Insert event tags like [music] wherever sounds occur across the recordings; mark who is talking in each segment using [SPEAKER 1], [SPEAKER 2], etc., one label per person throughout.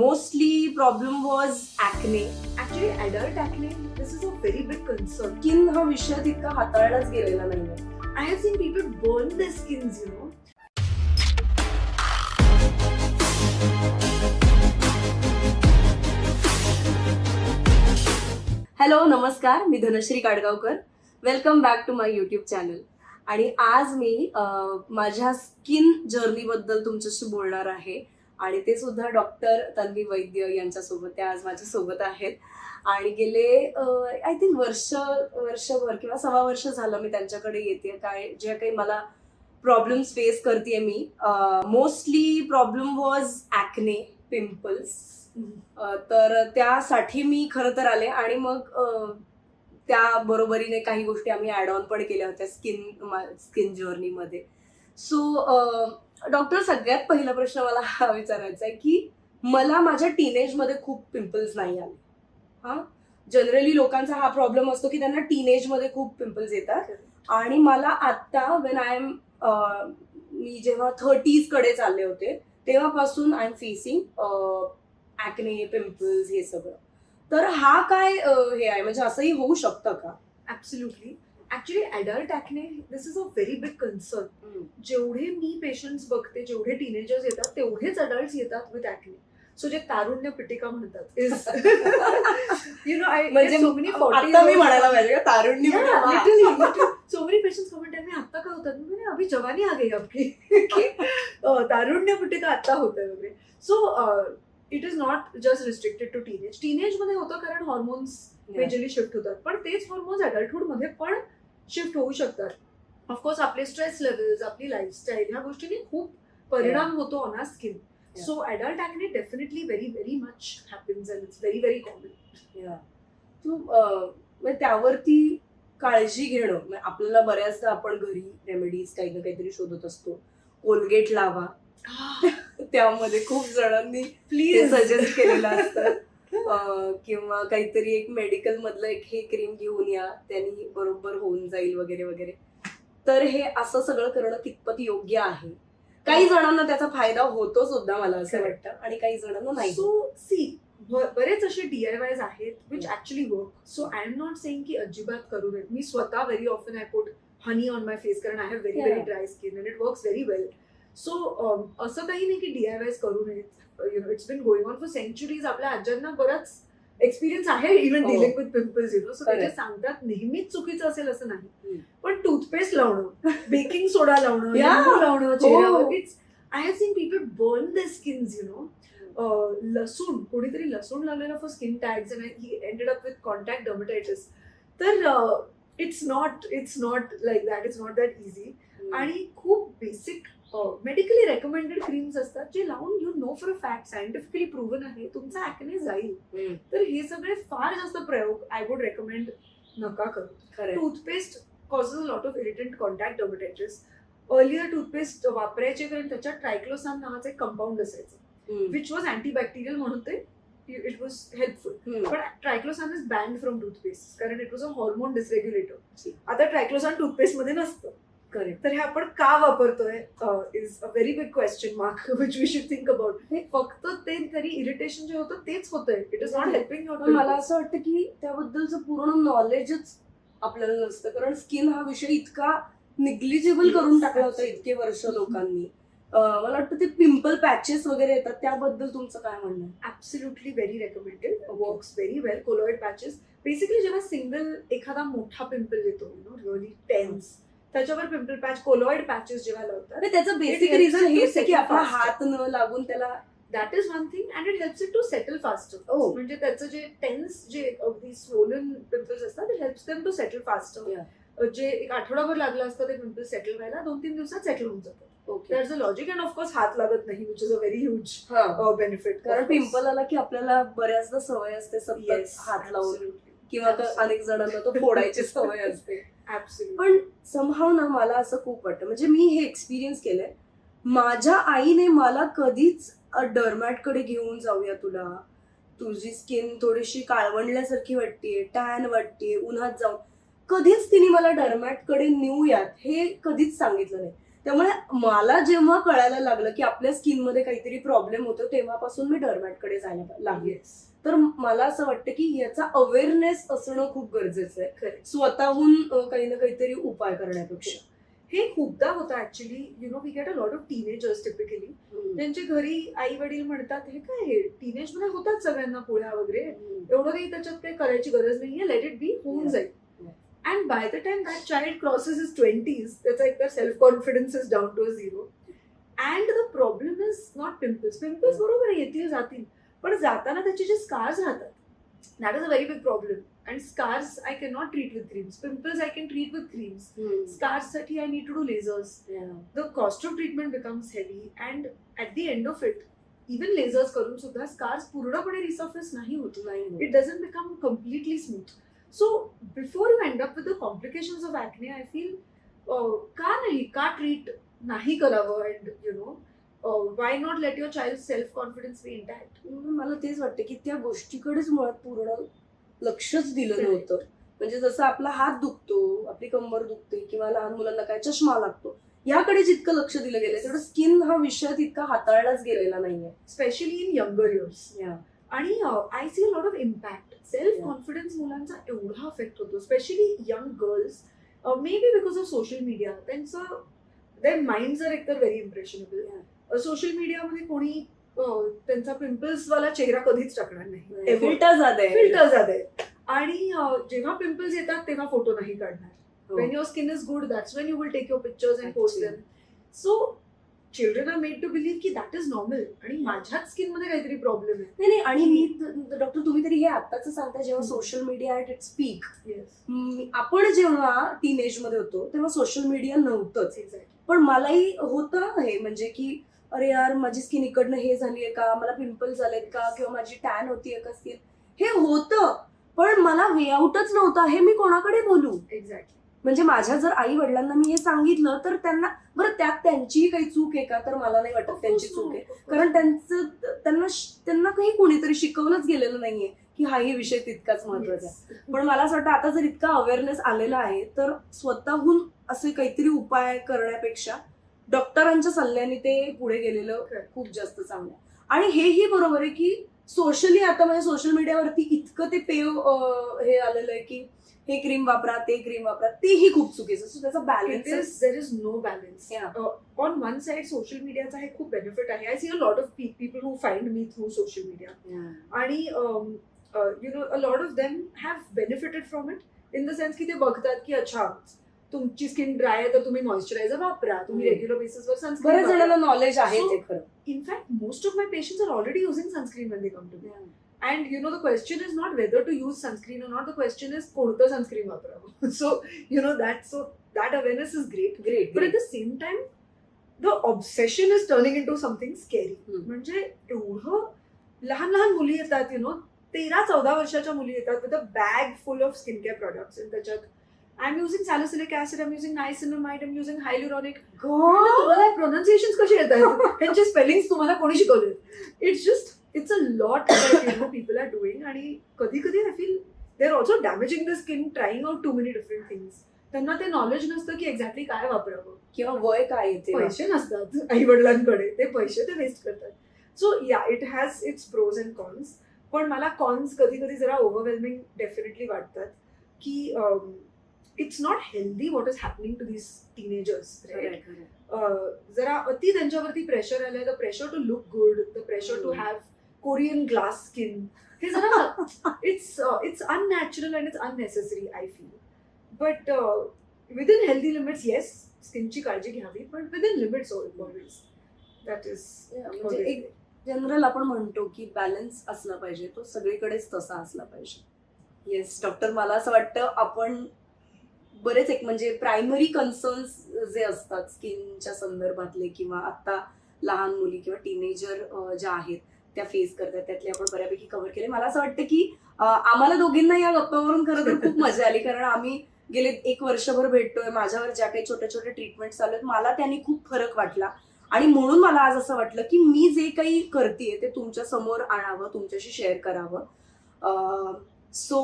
[SPEAKER 1] Mostly problem was acne
[SPEAKER 2] actually adult acne this is a very big concern
[SPEAKER 1] skin हा विषय तितका हाताळलाच गेलेला नाहीये.
[SPEAKER 2] I have seen people burn the skins you know
[SPEAKER 1] hello नमस्कार. मी Dhanashree Kadgaonkar. Welcome back to my YouTube channel आणि आज मी माझ्या स्किन जर्नीबद्दल तुमच्याशी बोलणार आहे. आणि ते सुद्धा डॉक्टर तन्वी वैद्य यांच्यासोबत त्या आज माझ्या सोबत आहेत. आणि गेले आय थिंक वर्ष वर्षभर किंवा सव्वा वर्ष झालं मी त्यांच्याकडे येते. काय जे काही मला प्रॉब्लेम्स फेस करते मी. Mostly problem was acne pimples तर त्यासाठी मी खरं तर आले. आणि मग त्या बरोबरीने काही गोष्टी आम्ही ॲड ऑन पण केल्या होत्या स्किन स्किन जर्नीमध्ये सो डॉक्टर सगळ्यात पहिला प्रश्न मला हा विचारायचा आहे की मला माझ्या टीनेजमध्ये खूप पिंपल्स नाही आले. हां? जनरली लोकांचा हा प्रॉब्लेम असतो की त्यांना टीनेजमध्ये खूप पिंपल्स येतात. आणि मला आत्ता वेन आय एम मी जेव्हा थर्टीजकडे चालले होते तेव्हापासून I am facing acne pimples हे सगळं. तर हा काय हे आहे? म्हणजे असंही होऊ शकतं का?
[SPEAKER 2] Absolutely actually adult acne this is a very big concern जेवढे मी पेशंट्स बघते जेवढे टीनेजर्स येतात तेवढेच अडल्ट येतात विथ ऍक्ने सो जे तारुण्य पिटिका म्हणतात. यु नो आय
[SPEAKER 1] म्हणजे मी म्हणायला पाहिजे का तारुण्य म्हणजे.
[SPEAKER 2] सो मेनी पेशंट्स कमेंट मी आता का होतात? मी म्हणे, अभी जवानी आ गई आपकी. की तारुण्य पिटिका आता होत आहे वगैरे so it is not just restricted to teenage टीनेजमध्ये होतं कारण हॉर्मोन्स मेजरली शिफ्ट होतात. पण तेच हॉर्मोन्स अडल्टहुडमध्ये पण शिफ्ट होऊ शकतात. ऑफकोर्स आपले स्ट्रेस लेवल्स आपली लाईफस्टाईल ह्या गोष्टींनी खूप परिणाम होतो on our skin. So adult acne definitely very very much happens and it's very very common
[SPEAKER 1] yeah. तू त्यावरती काळजी घेणं. आपल्याला बऱ्याचदा आपण घरी रेमेडीज काही ना काहीतरी शोधत असतो. कोलगेट लावा. [laughs] त्यामध्ये खूप जणांनी
[SPEAKER 2] प्लीज
[SPEAKER 1] सजेस्ट केलेलं असतं. किंवा काहीतरी एक मेडिकल मधलं एक हे क्रीम घेऊन या त्यांनी बरोबर होऊन जाईल वगैरे वगैरे. तर हे असं सगळं करणं कितपत योग्य आहे? काही जणांना त्याचा फायदा होतो सुद्धा मला असं. वाटतं आणि काही जणांना नाही.
[SPEAKER 2] सो सी बरेच असे डीआयवायज आहेत which actually work so I am not saying की अजिबात करू नयेत मी स्वतः very often I put honey on my face कारण I have very. Very dry skin and it works very well so असं काही नाही की डीआयवायज करू नयेत. You know it's been going on for centuries आपल्या आज्यांना बराच एक्सपिरियन्स आहे even. Dealing with pimples you know so त्याचे
[SPEAKER 1] Correct.
[SPEAKER 2] सांगतात नेहमीच चुकीचं असेल असं नाही. पण टूथपेस्ट लावणं बेकिंग सोडा लावणं [laughs] लावणं चेहऱ्यावर. It's I have seen people burn the skins you know लसूण कोणीतरी लसूण लावलेलं for skin tags and he ended up with contact dermatitis तर it's not it's not like that it's not that easy आणि खूप बेसिक मेडिकली रेकमेंडेड क्रीम्स असतात जे लावून you know for a fact scientifically proven आहे तुमचा ऍक्ने जाईल. तर हे सगळे फार जास्त प्रयोग आय वुड रेकमेंड नका करू
[SPEAKER 1] खरंय.
[SPEAKER 2] Toothpaste causes a lot of irritant contact dermatitis earlier toothpaste वापरायचे कारण त्याच्यात ट्रायक्लोसान नावाचं एक कंपाऊंड असायचं. विच वॉज अँटीबॅक्टेरियल म्हणून ते इट वॉज हेल्पफुल. पण triclosan is banned from toothpaste कारण it was a hormone dysregulator. आता ट्रायक्लोसान टूथपेस्टमध्ये नसतं
[SPEAKER 1] Correct.
[SPEAKER 2] तर हे आपण का वापरतोय is a very big question mark which we should think about हे फक्त ते तरी इरिटेशन जे होतं तेच होतंय. इट इज नॉट हेल्पिंग
[SPEAKER 1] मला असं वाटतं की त्याबद्दलचं पूर्ण नॉलेजच आपल्याला नसतं. कारण स्किन हा विषय इतका निग्लिजिबल करून टाकला होता. इतके वर्ष लोकांनी. अं, मला वाटतं ते पिंपल पॅचेस वगैरे येतात. त्याबद्दल तुमचं काय म्हणणं आहे?
[SPEAKER 2] Absolutely very recommended works very well colloid patches basically जेव्हा सिंगल एखादा मोठा पिंपल येतो नो रिअली टेन्स त्याच्यावर पिंपल पॅच कोलोइड पॅचेस जेव्हा लावतात
[SPEAKER 1] त्याचं बेसिक रिझन हेच आहे की आपला. हात न लागून त्याला
[SPEAKER 2] that is one thing and it helps it to settle faster. म्हणजे त्याचं जे टेन्स जे अगदी स्वोलन पिंपल्स असतात it helps them to settle faster जे एक आठवडाभर लागलं असतं ते पिंपल सेटल व्हायला दोन तीन दिवसात सेटल होऊन जातात
[SPEAKER 1] okay
[SPEAKER 2] that's a logic and of course हात लागत नाही which is a very huge benefit
[SPEAKER 1] कारण पिंपल आला की आपल्याला बऱ्याचदा सवय असते सतत हात लावून. किंवा अनेक जणांना तो फोडायची सवय असते. पण समहाव ना मला असं खूप वाटतं. म्हणजे मी हे एक्सपिरियन्स केलंय. माझ्या आईने मला कधीच डर्मॅटकडे घेऊन जाऊया तुला. तुझी स्किन थोडीशी काळवंडल्यासारखी वाटतेय टॅन वाटतेय उन्हात जाऊन. कधीच तिने मला डर्मॅटकडे नेऊयात हे कधीच सांगितलं नाही. त्यामुळे मला जेव्हा कळायला लागलं की आपल्या स्किनमध्ये काहीतरी प्रॉब्लेम होतो तेव्हापासून मी डर्मॅटकडे जायला लागले. तर मला असं वाटतं की याचा अवेअरनेस असणं खूप गरजेचं आहे. स्वतःहून अं, काही ना काहीतरी उपाय करण्यापेक्षा.
[SPEAKER 2] हे खूपदा होतं actually you know we get a lot of teenagers typically त्यांच्या घरी आई वडील म्हणतात हे काय टीनेजमध्ये होतात सगळ्यांना पोळ्या वगैरे. एवढं काही त्याच्यात काही करायची गरज नाहीये. लेट इट बी होऊन. जाईल. And by the time that child crosses is twenties त्याचा एकतर self confidence is down to zero and the problem is not pimples pimples बरोबर येतील जातील. पण जाताना त्याचे जे स्कार्स राहतात that is a very big problem and scars I can not treat with creams pimples I can treat with creams स्कार्ससाठी I need to do lasers the cost of treatment becomes heavy and at the end of it even lasers करून सुद्धा scars पूर्णपणे resurface नाही होत doesn't become completely smooth so before you end up with the complications of acne i feel uh, का नाही का treat नाही करावं and you know why not let your child self confidence be intact
[SPEAKER 1] मला तेच वाटतं की त्या गोष्टीकडेच मुळात पूर्ण लक्षच दिलं. नव्हतं. म्हणजे जसं आपला हात दुखतो आपली कंबर दुखते किंवा लहान मुलांना काय चष्मा लागतो याकडे जितकं लक्ष दिलं गेलं तेवढं स्किन हा विषय तितका हाताळलाच गेलेला नाहीये.
[SPEAKER 2] Specially in younger years. आणि I see lot of impact self. Confidence मुलांचा एवढा अफेक्ट होतो specially young girls may be because of social media त्यांचं देअर माइंड आर एकतर व्हेरी इम्प्रेशनेबल सोशल मीडियामध्ये कोणी त्यांचा पिंपल्स वाला चेहरा कधीच टाकणार नाही.
[SPEAKER 1] फिल्टर जाते.
[SPEAKER 2] फिल्टर जाते. आणि जेव्हा पिंपल्स येतात तेव्हा फोटो नाही काढणार. When your skin is good that's when you will take your pictures and post them so children are made to believe की दॅट इज नॉर्मल आणि माझ्याच स्किनमध्ये काहीतरी प्रॉब्लेम आहे.
[SPEAKER 1] नाही नाही आणि मी डॉक्टर तुम्ही तरी हे आताच सांगता जेव्हा social media at it speak
[SPEAKER 2] yes
[SPEAKER 1] आपण जेव्हा टीनेजमध्ये होतो तेव्हा सोशल मीडिया नव्हतंच. पण मलाही होतं हे म्हणजे की अरे यार माझी स्किन इकडनं हे झालीये का? मला पिंपल्स झालेत का? किंवा माझी टॅन होतीये का स्किन हे होतं पण मला वे आउटच नव्हता. हे मी कोणाकडे बोलू?
[SPEAKER 2] एक्झॅक्टली
[SPEAKER 1] म्हणजे माझ्या जर आई वडिलांना मी हे सांगितलं तर त्यांना बरं त्यात त्यांचीही काही चूक आहे का? तर मला नाही वाटत त्यांची चूक आहे. कारण त्यांचं त्यांना त्यांना काही कोणीतरी शिकवलंच गेलेलं नाहीये की हाही विषय तितकाच महत्त्वाचा आहे. पण मला असं वाटतं आता जर इतका अवेअरनेस आलेला आहे तर स्वतःहून असे काहीतरी उपाय करण्यापेक्षा डॉक्टरांच्या सल्ल्याने ते पुढे गेलेलं खूप जास्त चांगलं. आणि हेही बरोबर आहे की सोशली आता म्हणजे सोशल मीडियावरती इतकं ते पेव हे आलेलं आहे की हे क्रीम वापरा ते क्रीम वापरा तेही खूप चुकीचं सो त्याचा balance
[SPEAKER 2] no balance.
[SPEAKER 1] Yeah.
[SPEAKER 2] Uh, on one side, social मीडियाचा हे खूप बेनिफिट आहे I see a lot of people who find me through social media आणि you know a lot of them have benefited from it in the sense की ते बघतात की अच्छा तुमची स्किन ड्राय आहे तर तुम्ही मॉइश्चरायझर वापरा. तुम्ही. रेग्युलर बेसिसवर
[SPEAKER 1] बऱ्याच
[SPEAKER 2] सनस्क्रीन
[SPEAKER 1] जणांना नॉलेज आहे ते खरं.
[SPEAKER 2] In fact most of my patients are already using sunscreen when they come to me and you know the question is not whether to use sunscreen not the question is कोणतं sunscreen वापरावं. So you know that so that awareness is great
[SPEAKER 1] great
[SPEAKER 2] But at the same time, the obsession is turning into something scary.
[SPEAKER 1] हम्म.
[SPEAKER 2] म्हणजे एवढं लहान लहान मुली येतात you know तेरा चौदा वर्षाच्या मुली येतात with a bag full of skin care products त्याच्यात. I am using salicylic acid I am using niacinamide am using hyaluronic तुम्हाला प्रोनाऊन्सिएशन कसे येत आहेत? त्यांचे स्पेलिंग तुम्हाला कोणी शिकवले it's just it's a lot people are doing आणि कधी कधी I feel they are also damaging the skin trying out too many different things त्यांना ते नॉलेज नसतं की एक्झॅक्टली काय वापरावं.
[SPEAKER 1] किंवा वय काय येते
[SPEAKER 2] पैसे नसतात आई वडिलांकडे ते पैसे ते वेस्ट करतात. सो या it has it's pros and cons पण मला कॉन्स कधी कधी जरा ओव्हरवेल्मिंग डेफिनेटली वाटतात की it's not healthy what is happening to this teenagers जरा अति त्यांच्यावरती प्रेशर आलंय the pressure to look good the pressure to. Have Korean glass skin हे जरा it's it's unnatural and it's unnecessary I feel but within healthy limits yes स्किनची काळजी घ्यावी पण within limits always that is
[SPEAKER 1] म्हणजे एक general आपण म्हणतो की बॅलन्स असला पाहिजे तो सगळीकडेच तसा असला पाहिजे. येस डॉक्टर मला असं वाटतं आपण बरेच एक म्हणजे प्रायमरी कन्सर्न्स जे असतात स्किनच्या संदर्भातले किंवा आता लहान मुली किंवा टीनेजर ज्या आहेत त्या फेस करतात. त्यातले आपण बऱ्यापैकी कव्हर केले. मला असं वाटतं की आम्हाला दोघींना या गप्पावरून खरं तर खूप मजा आली. कारण आम्ही गेले एक वर्षभर भेटतोय. माझ्यावर ज्या काही छोट्या छोट्या ट्रीटमेंट चालू आहेत मला त्याने खूप फरक वाटला. आणि म्हणून मला आज असं वाटलं की मी जे काही करते ते तुमच्यासमोर आणावं तुमच्याशी शेअर करावं. सो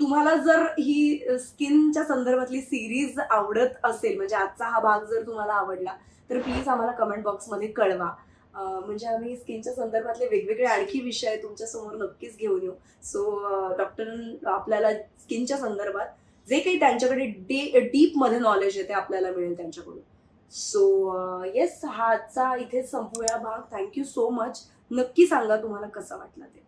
[SPEAKER 1] तुम्हाला जर ही स्किनच्या संदर्भातली सिरीज आवडत असेल म्हणजे आजचा हा भाग जर तुम्हाला आवडला तर प्लीज आम्हाला कमेंट बॉक्समध्ये कळवा. म्हणजे आम्ही स्किनच्या संदर्भातले वेगवेगळे आणखी विषय तुमच्यासमोर नक्कीच घेऊन येऊ. सो डॉक्टर आपल्याला स्किनच्या संदर्भात जे काही त्यांच्याकडे डे डीपमध्ये नॉलेज आहे ते आपल्याला मिळेल त्यांच्याकडून. सो येस हा आजचा इथे संपूया भाग. थँक्यू सो मच नक्की सांगा तुम्हाला कसा वाटला ते.